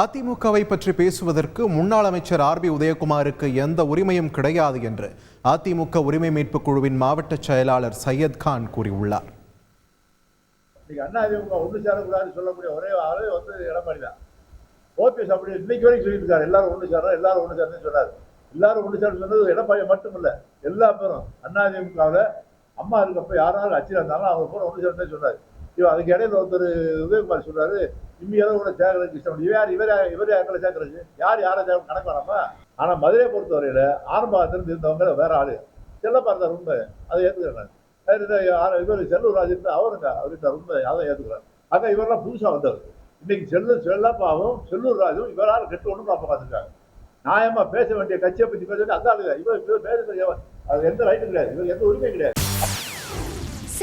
அதிமுகவை பற்றி பேசுவதற்கு முன்னாள் அமைச்சர் ஆர் பி உதயகுமாருக்கு எந்த உரிமையும் கிடையாது என்று அதிமுக உரிமை மீட்பு குழுவின் மாவட்ட செயலாளர் சையத் கான் கூறியுள்ளார். இன்னைக்கு அண்ணா அதிமுக ஒன்று சேரக்கூடாதுன்னு சொல்லக்கூடிய ஒரே ஆளு வந்து எடப்பாடி தான் ஓபிஎஸ் அப்படி இன்னைக்கு வரைக்கும் சொல்லிட்டு எல்லாரும் ஒன்று சேரணும் எல்லாரும் ஒன்று சேரணும்னு சொன்னார். எல்லாரும் ஒன்று சேரணும் சொன்னது எடப்பாடி மட்டும் இல்லை எல்லா பேரும். அண்ணா அதிமுகவில் அம்மா இருக்கப்போ யாராவது அச்சில் இருந்தாலும் அவங்க கூட ஒன்று சேரணும்னு சொன்னார். இவன் அதுக்கு இடையில ஒருத்தர் உதயகுமார் சொல்றாரு இம்மி அளவு கூட சேகரன் இஷ்டம். இவர் யார்? இவர் யார் இவர் யாருக்களை சேகரன் யார் யாரை சேர்க்க கணக்கு வேணாமா? ஆனா மதுரையை பொறுத்தவரையில ஆரம்பத்திலிருந்து இருந்தவங்க வேற ஆளு. செல்லப்பா இருந்தார் உண்மை அதை ஏற்றுக்கிறேன் இவர் செல்லூர் ராஜ் இருந்தா அவருங்க அவர்கிட்ட உண்மை அதை ஏற்றுக்கிறேன் ஆக இவரெல்லாம் புதுசா வந்தவர். இன்னைக்கு செல்லு செல்லப்பாவும் செல்லூர் ராஜும் இவரால் கெட்டு ஒன்றும் பார்க்க பார்த்துருக்காங்க நியாயமா பேச வேண்டிய கட்சியை பத்தி பேச வேண்டிய அந்த ஆளுங்க. இவர் இவர் பேசுறது அது எந்த ரைட்டும் கிடையாது. இவர் எந்த உரிமையும் கிடையாது.